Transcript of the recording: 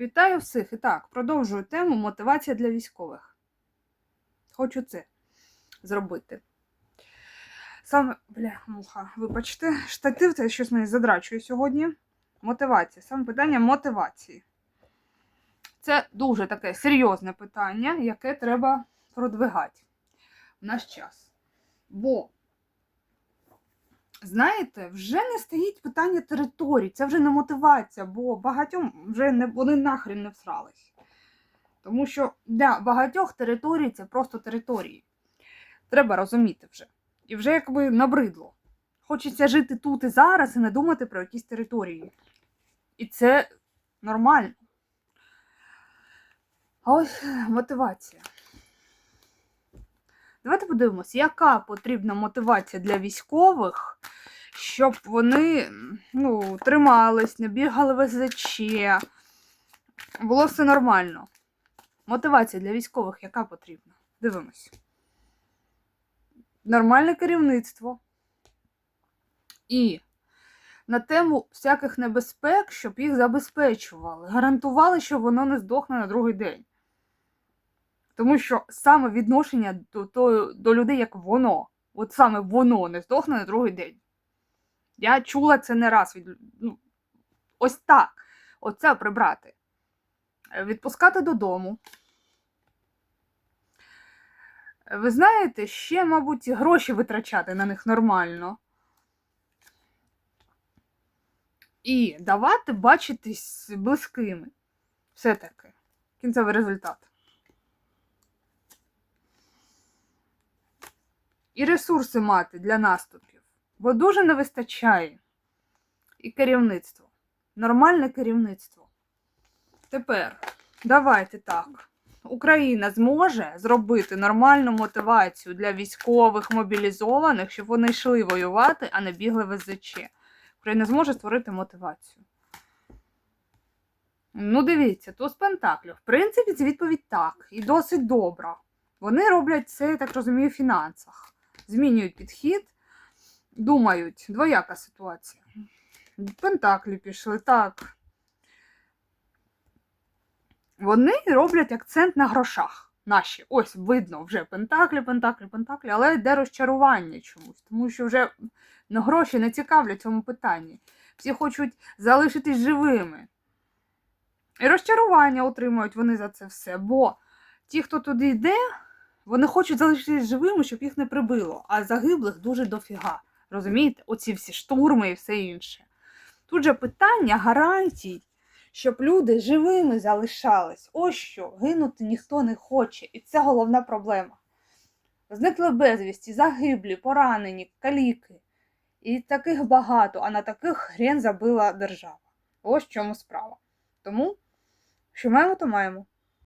Вітаю всіх! І так, продовжую тему мотивація для військових. Хочу це зробити. Саме, бля, муха, вибачте, штатив це щось мені задрачує сьогодні. Мотивація. Саме питання мотивації. Це дуже таке серйозне питання, яке треба продвигати в наш час. Бо, знаєте, вже не стоїть питання територій, це вже не мотивація, бо багатьом вже не, вони нахрен не всрались. Тому що для багатьох територій це просто території. Треба розуміти вже. І вже якби набридло. Хочеться жити тут і зараз і не думати про якісь території. І це нормально. А ось мотивація. Давайте подивимось, яка потрібна мотивація для військових, щоб вони ну, тримались, не бігали в СЗЧ. Було все нормально. Мотивація для військових яка потрібна? Дивимось. Нормальне керівництво. І на тему всяких небезпек, щоб їх забезпечували. Гарантували, що воно не здохне на другий день. Тому що саме відношення до, до, до людей, як воно, от саме воно не здохне на другий день. Я чула це не раз. Від, ну, ось так. Оце прибрати. Е, Відпускати додому. Ви знаєте, ще, мабуть, гроші витрачати на них нормально. І давати бачитись близькими. Все-таки. Кінцевий результат. І ресурси мати для наступів. Бо дуже не вистачає. І керівництво. Нормальне керівництво. Тепер, давайте так. Україна зможе зробити нормальну мотивацію для військових мобілізованих, щоб вони йшли воювати, а не бігли в СЗЧ. Україна зможе створити мотивацію. Ну, дивіться, то з Пентаклів. В принципі, це відповідь так. І досить добра. Вони роблять це, я так розумію, в фінансах. Змінюють підхід, думають, двояка ситуація. Пентаклі пішли, так. Вони роблять акцент на грошах. Наші. Ось видно вже пентаклі, пентаклі, пентаклі, але йде розчарування чомусь, тому що вже ну, гроші не цікавлять цьому питанні. Всі хочуть залишитись живими. І розчарування отримують вони за це все. Бо ті, хто туди йде, вони хочуть залишитись живими, щоб їх не прибило. А загиблих дуже дофіга. Розумієте? Оці всі штурми і все інше. Тут же питання гарантій, щоб люди живими залишались. Ось що, гинути ніхто не хоче. І це головна проблема. Зникли безвісті, загиблі, поранені, каліки. І таких багато, а на таких хрен забила держава. Ось в чому справа. Тому, що маємо, то маємо.